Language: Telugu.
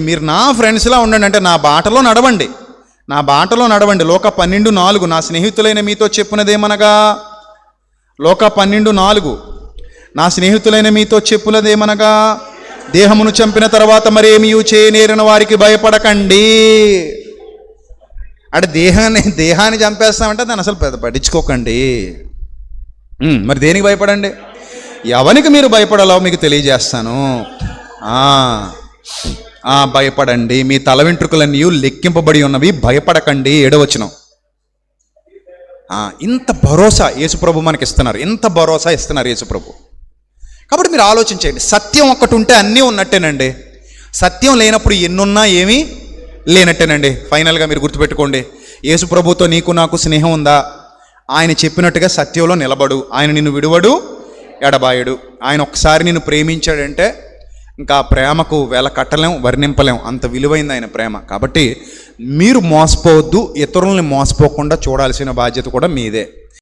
మీరు నా ఫ్రెండ్స్లా ఉండండి అంటే నా బాటలో నడవండి. నా బాటలో నడవండి. లోక పన్నెండు నాలుగు. నా స్నేహితులైన మీతో చెప్పునదేమనగా? లోక పన్నెండు నాలుగు. నా స్నేహితులైన మీతో చెప్పులదేమనగా దేహమును చంపిన తర్వాత మరేమీ చేయనేరిన వారికి భయపడకండి. అంటే దేహాన్ని దేహాన్ని చంపేస్తామంటే దాన్ని అసలు పెద్ద పట్టించుకోకండి. మరి దేనికి భయపడండి? ఎవరికి మీరు భయపడాలో మీకు తెలియజేస్తాను. ఆ, భయపడండి. మీ తల వెంట్రుకలన్నీ లెక్కింపబడి ఉన్నవి. భయపడకండి. ఏడవచనం ఇంత భరోసా యేసుప్రభు మనకి ఇస్తున్నారు. ఇంత భరోసా ఇస్తున్నారు యేసుప్రభు కాబట్టి మీరు ఆలోచించండి. సత్యం ఒక్కటి ఉంటే అన్నీ ఉన్నట్టేనండి. సత్యం లేనప్పుడు ఎన్నున్నా ఏమీ లేనట్టేనండి. ఫైనల్గా మీరు గుర్తుపెట్టుకోండి. యేసుప్రభుతో నీకు నాకు స్నేహం ఉందా? ఆయన చెప్పినట్టుగా సత్యంలో నిలబడు. ఆయన నిన్ను విడువడు ఎడబాయడు. ఆయన ఒకసారి నిన్ను ప్రేమించాడంటే ఇంకా ప్రేమకు వేల కట్టలేం వర్ణింపలేం. అంత విలువైంది ఆయన ప్రేమ. కాబట్టి మీరు మోసపోవద్దు ఇతరుల్ని మోసపోకుండా చూడాల్సిన బాధ్యత కూడా మీదే.